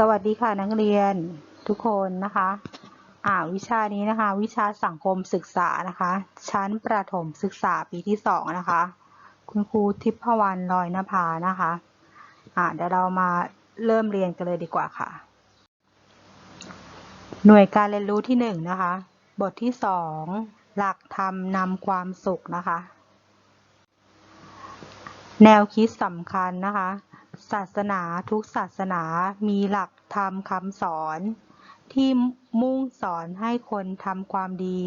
สวัสดีค่ะนักเรียนทุกคนนะคะ อ่าวิชานี้นะคะ วิชาสังคมศึกษานะคะ ชั้นประถมศึกษาปีที่สองนะคะ คุณครูทิพวรรณลอยนภานะคะ อ่าเดี๋ยวเรามาเริ่มเรียนกันเลยดีกว่าค่ะ หน่วยการเรียนรู้ที่หนึ่งนะคะ บทที่สองหลักธรรมนำความสุขนะคะ แนวคิดสำคัญนะคะ ศาสนาทุกศาสนามีหลักธรรมคำสอน ที่มุ่งสอนให้คนทำความดี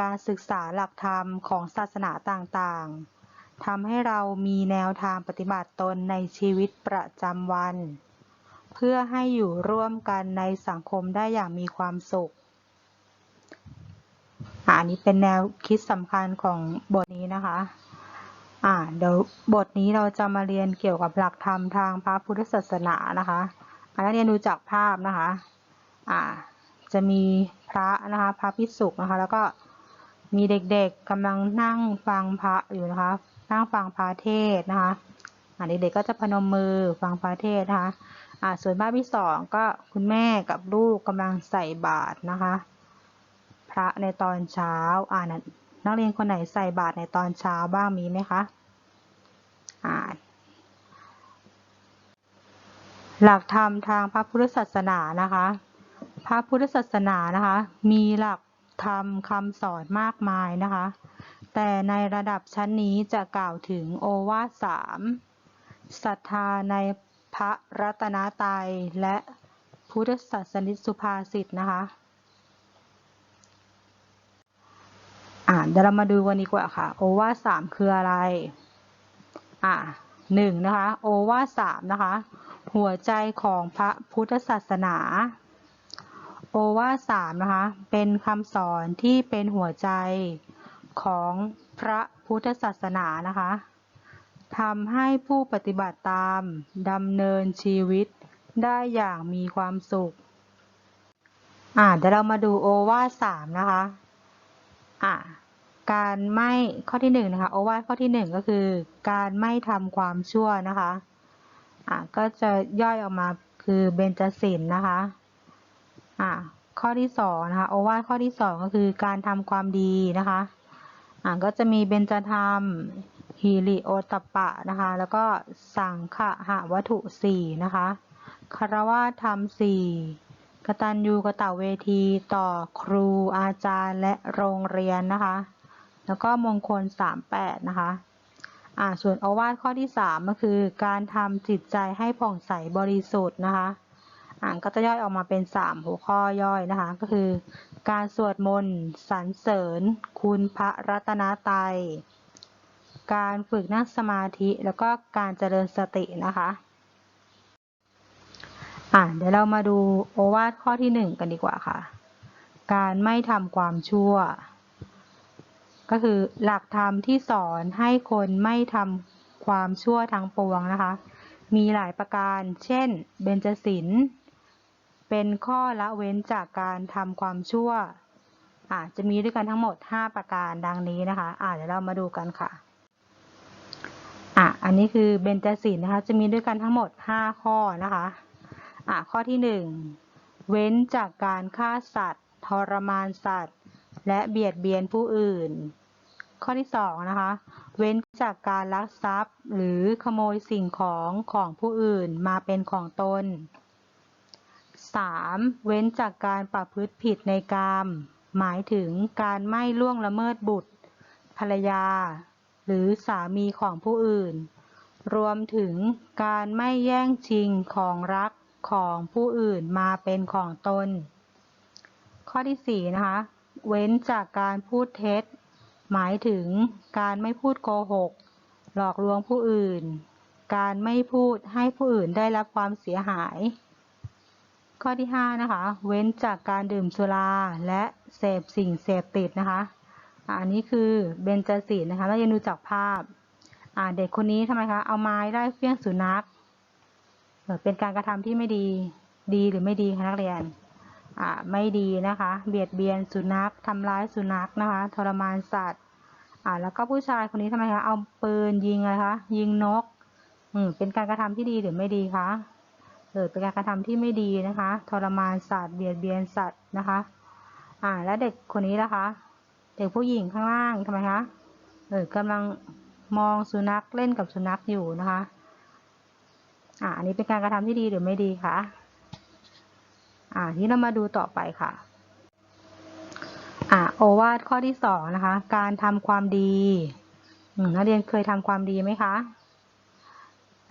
การศึกษาหลักธรรมของศาสนาต่างๆทำให้เรามีแนวทางปฏิบัติตนในชีวิตประจำวัน เพื่อให้อยู่ร่วมกันในสังคมได้อย่างมีความสุขอันนี้เป็นแนวคิดสำคัญของบทนี้นะคะ อ่าเดี๋ยวบทนี้เราจะมาเรียนเกี่ยวกับหลักธรรมทางพระพุทธศาสนานะคะอันนักเรียนดูจากภาพนะคะอ่าจะมีพระนะคะพระพิสุกนะคะ แล้วก็มีเด็กๆกำลังนั่งฟังพระอยู่นะคะ นั่งฟังพระเทศนะคะอ่าเด็กๆก็จะพนมมือฟังพระเทศนะคะอ่าส่วนภาพที่สองก็คุณแม่กับลูกกำลังใส่บาตรนะคะ พระในตอนเช้าอ่านะ นักเรียนคนไหนใส่บาตรในตอนเช้าบ้างมีไหมคะอ่าหลักธรรมทางพระพุทธศาสนานะคะ พระพุทธศาสนานะคะ มีหลักธรรมคำสอนมากมายนะคะ แต่ในระดับชั้นนี้จะกล่าวถึงโอวาทสามศรัทธาในพระรัตนตรัยและพุทธศาสนิสุภาษิตนะคะ อ่า เดี๋ยวเรามาดูกันดีกว่าค่ะ โอวาสามคืออะไร อ่าหนึ่งนะคะ โอวาสามนะคะ หัวใจของพระพุทธศาสนา โอวาสามนะคะ เป็นคำสอนที่เป็นหัวใจของพระพุทธศาสนานะคะทำให้ผู้ปฏิบัติตามดำเนินชีวิตได้อย่างมีความสุข อ่าเดี๋ยวเรามาดูโอวาสามนะคะ อ่า การไม่ข้อที่หนึ่งนะคะโอวาทข้อที่หนึ่งก็คือ การไม่ทำความชั่วนะคะอ่าก็จะย่อยออกมาคือเบญจศีลนะคะอ่าข้อที่สองนะคะโอวาทข้อที่สองก็คือการทำความดีนะคะอ่าก็จะมีเบญจธรรมฮีริโอตปปะนะคะ แล้วก็สังฆะหะวัตถุสี่นะคะคารวะธรรมสี่กตัญญูกตเวทีต่อครูอาจารย์และโรงเรียนนะคะ แล้วก็มงคล 38 นะคะอ่าส่วนโอวาทข้อที่ 3 ก็คือ การทำจิตใจให้ผ่องใสบริสุทธิ์นะคะอ่าก็จะย่อยออกมาเป็น 3 หัวข้อย่อยนะคะ ก็คือ การสวดมนต์สรรเสริญ คุณพระรัตนตรัยการฝึกนั่งสมาธิแล้วก็การเจริญสตินะคะอ่าเดี๋ยวเรามาดูโอวาทข้อที่ 1 กันดีกว่าค่ะ การไม่ทำความชั่ว ก็คือหลักธรรมที่สอนให้คนไม่ทำความชั่วทั้งปวงนะคะ มีหลายประการ เช่น เบญจศีล เป็นข้อละเว้นจากการทำความชั่วอาจจะมีด้วยกันทั้งหมด 5 ประการดังนี้นะคะอ่าเดี๋ยวเรามาดูกันค่ะอะอันนี้คือเบญจศีลนะคะ จะมีด้วยกันทั้งหมด 5 ข้อนะคะอะข้อที่ 1 เว้นจากการฆ่าสัตว์ ทรมานสัตว์ และเบียดเบียนผู้อื่น ข้อที่2นะคะ เว้นจากการลักทรัพย์หรือขโมยสิ่งของของผู้อื่นมาเป็นของตน 3. เว้นจากการประพฤติผิดในกาม หมายถึงการไม่ล่วงละเมิดบุตร ภรรยา หรือสามีของผู้อื่น รวมถึงการไม่แย่งชิงของรักของผู้อื่นมาเป็นของตน ข้อที่ 4 นะคะ เว้นจากการพูดเท็จ หมายถึงการไม่พูดโกหก หลอกลวงผู้อื่น การไม่พูดให้ผู้อื่นได้รับความเสียหาย ข้อที่ 5 นะคะ เว้นจากการดื่มสุราและเสพสิ่งเสพติดนะคะ อันนี้คือเบญจศีลนะคะเราจะดูจากภาพ เด็กคนนี้ทำไมคะ เอาไม้ได้เฟี้ยงสุนัข เป็นการกระทำที่ไม่ดี ดีหรือไม่ดีคะนักเรียน ไม่ดีนะคะ เบียดเบียนสุนัขทำร้ายสุนัขนะคะ ทรมานสัตว์อ่าแล้วก็ผู้ชายคนนี้ทำไมคะเอาปืนยิงอะไรคะยิงนกอืมเป็นการกระทำที่ดีหรือไม่ดีคะเออเป็นการกระทำที่ไม่ดีนะคะ ทรมานสัตว์เบียดเบียนสัตว์นะคะ อ่า แล้วเด็กคนนี้ล่ะคะ เด็กผู้หญิงข้างล่างทำไมคะเออกำลังมองสุนัขเล่นกับสุนัขอยู่นะคะ อ่าอันนี้เป็นการกระทำที่ดีหรือไม่ดีคะ อ่าที่เรามาดูต่อไปค่ะ อ่าโอวาทข้อที่สองนะคะ การทำความดีนักเรียนเคยทำความดีไหมคะ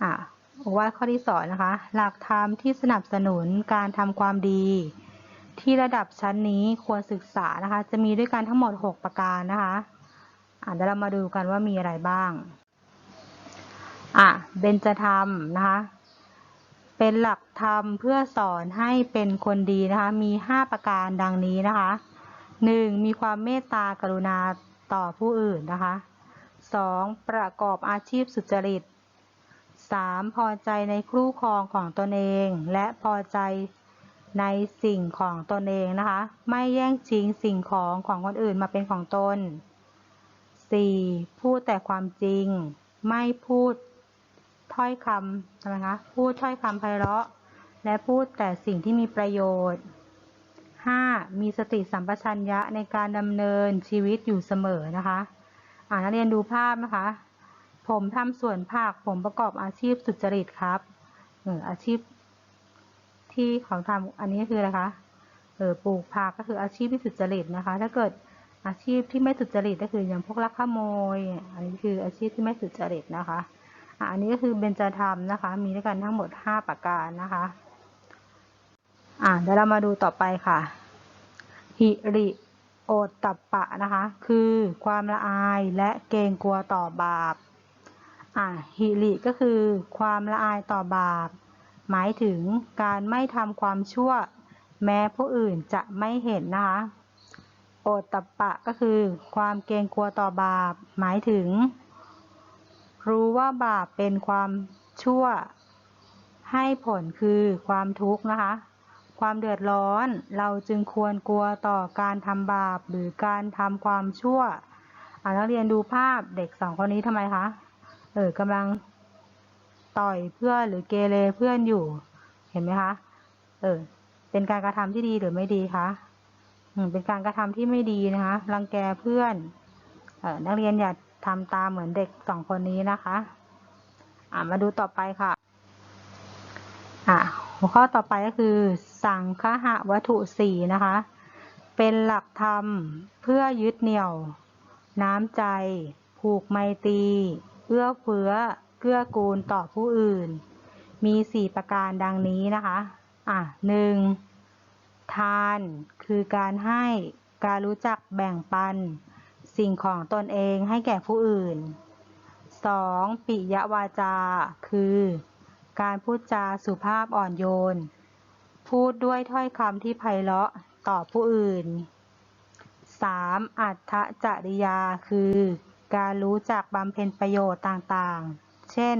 อ่าโอวาทข้อที่สองนะคะ หลักธรรมที่สนับสนุนการทำความดี ที่ระดับชั้นนี้ควรศึกษานะคะ จะมีด้วยกันทั้งหมด 6 ประการนะคะอ่าเดี๋ยวเรามาดูกันว่ามีอะไรบ้าง อะเบญจธรรมนะคะ เป็นหลักธรรมเพื่อสอนให้เป็นคนดีนะคะ มี 5 ประการดังนี้นะคะ 1. มีความเมตตากรุณาต่อผู้อื่นนะคะ 2. ประกอบอาชีพสุจริต 3. พอใจในคู่ครองของตนเอง และพอใจในสิ่งของตนเองนะคะ ไม่แย่งชิงสิ่งของของคนอื่นมาเป็นของตน 4. พูดแต่ความจริง ไม่พูด ถ้อยคำใช่ไหมคะ พูดถ้อยคำไพเราะ และพูดแต่สิ่งที่มีประโยชน์ 5. มีสติสัมปชัญญะในการดำเนินชีวิตอยู่เสมอนะคะ อ่านักเรียนดูภาพนะคะ ผมทำสวนผักผมประกอบอาชีพสุจริตครับเอออาชีพที่เขาทำอันนี้คืออะไรคะ เออปลูกผักก็คืออาชีพที่สุจริตนะคะ ถ้าเกิดอาชีพที่ไม่สุจริตก็คืออย่างพวกลักขโมย อันนี้คืออาชีพที่ไม่สุจริตนะคะ อะอันนี้ก็คือเบญจธรรมนะคะ มีด้วยกันทั้งหมด 5 ประการนะคะ อ่าเดี๋ยวเรามาดูต่อไปค่ะหิริโอตตัปะนะคะ คือความละอายและเกรงกลัวต่อบาป อ่าหิริก็คือความละอายต่อบาป หมายถึงการไม่ทำความชั่ว แม้ผู้อื่นจะไม่เห็นนะคะโอตตัปปะก็คือความเกรงกลัวต่อบาป หมายถึง รู้ว่าบาปเป็นความชั่ว ให้ผลคือความทุกข์นะคะ ความเดือดร้อน เราจึงควรกลัวต่อการทำบาปหรือการทำความชั่วอ่านักเรียนดูภาพเด็กสองคนนี้ทำไมคะ เออกำลังต่อยเพื่อนหรือเกเรเพื่อนอยู่ เห็นไหมคะ เออ เป็นการกระทำที่ดีหรือไม่ดีคะอืมเป็นการกระทำที่ไม่ดีนะคะ รังแกเพื่อน เออนักเรียนอย่า ทำตามเหมือนเด็กสองคนนี้นะคะอ่ามาดูต่อไปค่ะอะหัวข้อต่อไปก็คือ สังคหะวัตถุสี่นะคะ เป็นหลักธรรมเพื่อยึดเหนี่ยว น้ำใจ ผูกไมตรีเอื้อเฟื้อเกื้อกูลต่อผู้อื่น มีสี่ประการดังนี้นะคะ อะหนึ่งทานคือการให้การรู้จักแบ่งปัน สิ่งของตนเองให้แก่ผู้อื่น 2. ปิยวาจา คือ การพูดจาสุภาพอ่อนโยน พูดด้วยถ้อยคำที่ไพเราะต่อผู้อื่น 3. อัตถจริยา คือ การรู้จักบำเพ็ญประโยชน์ต่างๆ เช่น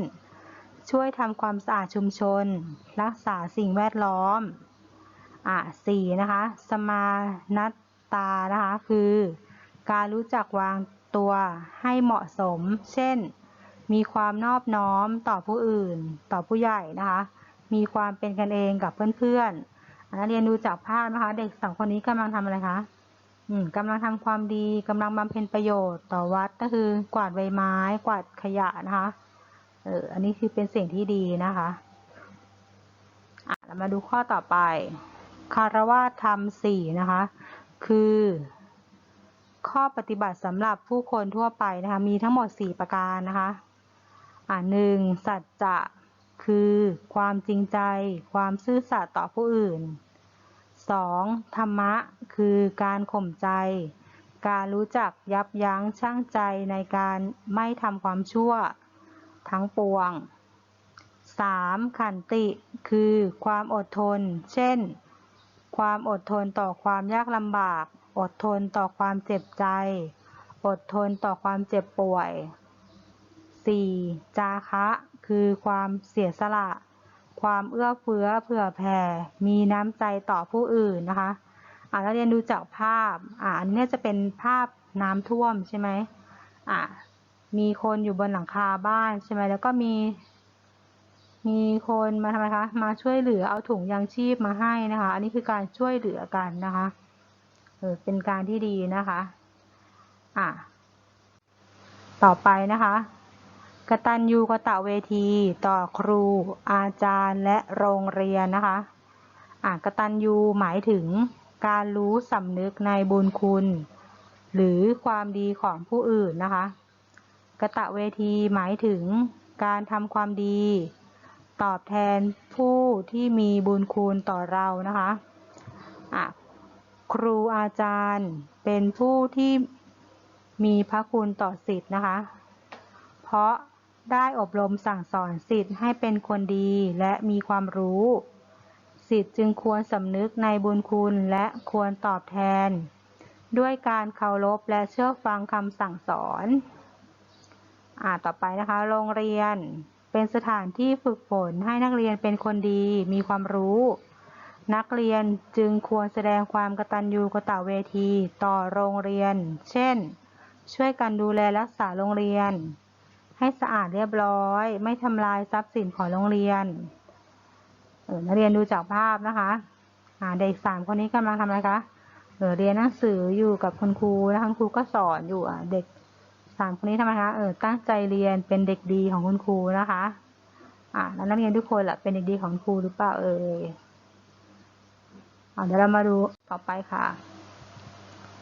ช่วยทำความสะอาดชุมชน รักษาสิ่งแวดล้อม อะสี่นะคะ สมานัตตา นะคะ คือ การรู้จักวางตัวให้เหมาะสม เช่น มีความนอบน้อมต่อผู้อื่น ต่อผู้ใหญ่นะคะ มีความเป็นกันเองกับเพื่อนๆอันนั้นเรียนดูจากภาพนะคะ เด็กสองคนนี้กำลังทำอะไรคะอืมกำลังทำความดีกำลังบำเพ็ญประโยชน์ต่อวัดก็คือกวาดใบไม้ กวาดขยะนะคะ เออ อันนี้คือเป็นสิ่งที่ดีนะคะอะเรามาดูข้อต่อไป คารวะธรรมสี่นะคะ คือ ข้อปฏิบัติสำหรับผู้คนทั่วไปนะคะ มีทั้งหมด 4 ประการนะคะอ่าหนึ่งสัจจะคือความจริงใจ ความซื่อสัตย์ต่อผู้อื่น 2. ธรรมะ คือการข่มใจ การรู้จักยับยั้งชั่งใจในการไม่ทำความชั่ว ทั้งปวง 3. ขันติ คือความอดทน เช่น ความอดทนต่อความยากลำบาก อดทนต่อความเจ็บใจ อดทนต่อความเจ็บป่วย 4. จาคะ คือความเสียสละ ความเอื้อเฟื้อเผื่อแผ่ มีน้ำใจต่อผู้อื่นนะคะอ่านักเรียนดูจากภาพ อ่าอันนี้จะเป็นภาพน้ำท่วมใช่ไหมอ่ามีคนอยู่บนหลังคาบ้านใช่ไหมแล้วก็มี มีคนมาทำไมคะ มาช่วยเหลือเอาถุงยางชีพมาให้นะคะ อันนี้คือการช่วยเหลือกันนะคะ เออเป็นการที่ดีนะคะอะต่อไปนะคะกตัญญูกตะเวทีต่อครูอาจารย์และโรงเรียนนะคะอะกตัญญูหมายถึงการรู้สำนึกในบุญคุณ หรือความดีของผู้อื่นนะคะ กตะเวทีหมายถึงการทำความดี ตอบแทนผู้ที่มีบุญคุณต่อเรานะคะอะ ครูอาจารย์เป็นผู้ที่มีพระคุณต่อสิทธิ์นะคะ เพราะได้อบรมสั่งสอนสิทธิ์ให้เป็นคนดีและมีความรู้ สิทธิ์จึงควรสำนึกในบุญคุณและควรตอบแทน ด้วยการเคารพและเชื่อฟังคำสั่งสอน อ่าต่อไปนะคะ โรงเรียนเป็นสถานที่ฝึกฝนให้นักเรียนเป็นคนดีมีความรู้ นักเรียนจึงควรแสดงความกตัญญูกตเวทีต่อโรงเรียน เช่น ช่วยกันดูแลรักษาโรงเรียน ให้สะอาดเรียบร้อย ไม่ทำลายทรัพย์สินของโรงเรียนเออนักเรียนดูจากภาพนะคะอ่าเด็กสามคนนี้กำลังทำอะไรคะเออเรียนหนังสืออยู่กับคุณครูนะคะคุณครูก็สอนอยู่อะเด็กสามคนนี้ทำไมคะเออตั้งใจเรียนเป็นเด็กดีของคุณครูนะคะอ่าแล้วนักเรียนทุกคนล่ะเป็นเด็กดีของครูหรือเปล่าเอ่ ยอ่าเดี๋ยวเรามาดูต่อไปค่ะ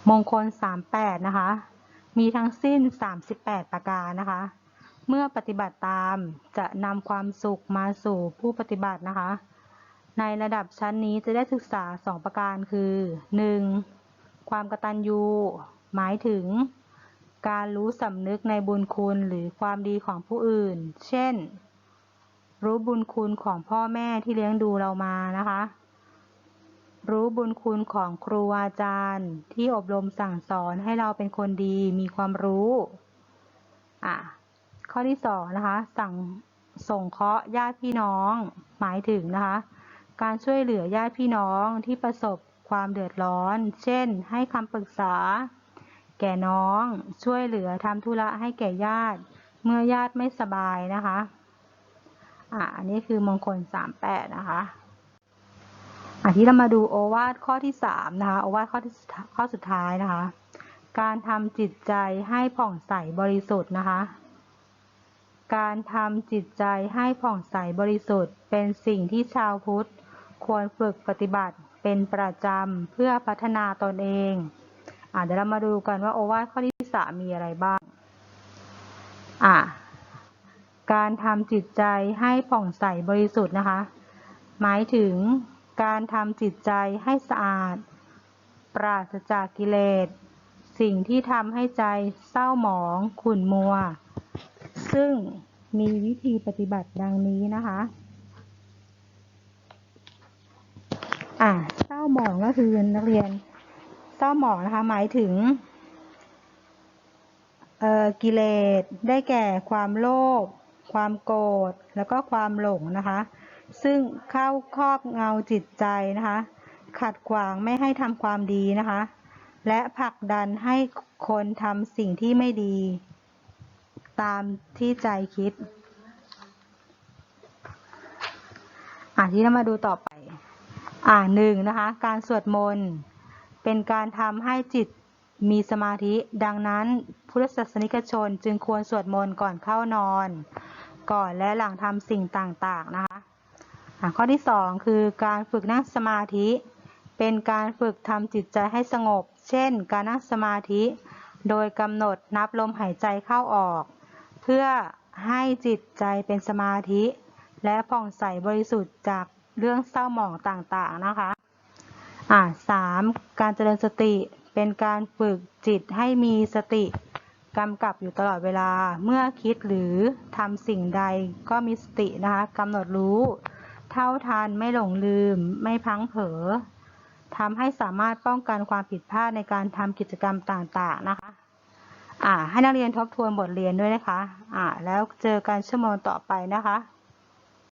มงคลสามแปดนะคะ มีทั้งสิ้น 38 ประการนะคะ เมื่อปฏิบัติตามจะนำความสุขมาสู่ผู้ปฏิบัตินะคะ ในระดับชั้นนี้จะได้ศึกษา 2 ประการคือ 1. ความกตัญญูหมายถึงการรู้สำนึกในบุญคุณหรือความดีของผู้อื่น เช่น รู้บุญคุณของพ่อแม่ที่เลี้ยงดูเรามานะคะ รู้บุญคุณของครูอาจารย์ ที่อบรมสั่งสอนให้เราเป็นคนดีมีความรู้ อะ ข้อที่สองนะคะ สั่งส่งเคราะห์ญาติพี่น้อง หมายถึงนะคะ การช่วยเหลือญาติพี่น้องที่ประสบความเดือดร้อน เช่น ให้คำปรึกษา แก่น้อง ช่วยเหลือทำธุระให้แก่ญาติ เมื่อญาติไม่สบายนะคะ อะ อันนี้คือมงคลสามแปดนะคะ อะที่เรามาดูโอวาทข้อที่สามนะคะ โอวาทข้อที่สุดข้อสุดท้ายนะคะ การทำจิตใจให้ผ่องใสบริสุทธิ์นะคะ การทำจิตใจให้ผ่องใสบริสุทธิ์ เป็นสิ่งที่ชาวพุทธ ควรฝึกปฏิบัติเป็นประจำเพื่อพัฒนาตนเองอะเดี๋ยวเรามาดูกันว่าโอวาทข้อที่สามมีอะไรบ้างอะการทำจิตใจให้ผ่องใสบริสุทธิ์นะคะ หมายถึง การทำจิตใจให้สะอาด ปราศจากกิเลส สิ่งที่ทำให้ใจเศร้าหมองขุ่นมัว ซึ่งมีวิธีปฏิบัติดังนี้นะคะอะเศร้าหมองก็คือนักเรียนเศร้าหมองนะคะ หมายถึงเอ่อกิเลสได้แก่ความโลภความโกรธแล้วก็ความหลงนะคะ ซึ่งเข้าครอบเงาจิตใจนะคะ ขัดขวางไม่ให้ทำความดีนะคะ และผลักดันให้คนทำสิ่งที่ไม่ดี ตามที่ใจคิด อ่าที่เรามาดูต่อไป อ่าหนึ่งนะคะ การสวดมนต์เป็นการทำให้จิตมีสมาธิ ดังนั้นพุทธศาสนิกชนจึงควรสวดมนต์ก่อนเข้านอน ก่อนและหลังทำสิ่งต่างๆนะคะ ข้อที่สองคือการฝึกนั่งสมาธิ เป็นการฝึกทำจิตใจให้สงบ เช่น การนั่งสมาธิ โดยกำหนดนับลมหายใจเข้าออก เพื่อให้จิตใจเป็นสมาธิ และผ่องใสบริสุทธิ์จากเรื่องเศร้าหมองต่างๆนะคะอ่าสามการเจริญสติเป็นการฝึกจิตให้มีสติกำกับอยู่ตลอดเวลาเมื่อคิดหรือทำสิ่งใดก็มีสตินะคะกำหนดรู้ เท่าทันไม่หลงลืม ไม่พังเผลอทำให้สามารถป้องกันความผิดพลาดในการทำกิจกรรมต่างๆนะคะ อ่า ให้นักเรียนทบทวนบทเรียนด้วยนะคะ อ่า แล้วเจอกันชั่วโมงต่อไปนะคะ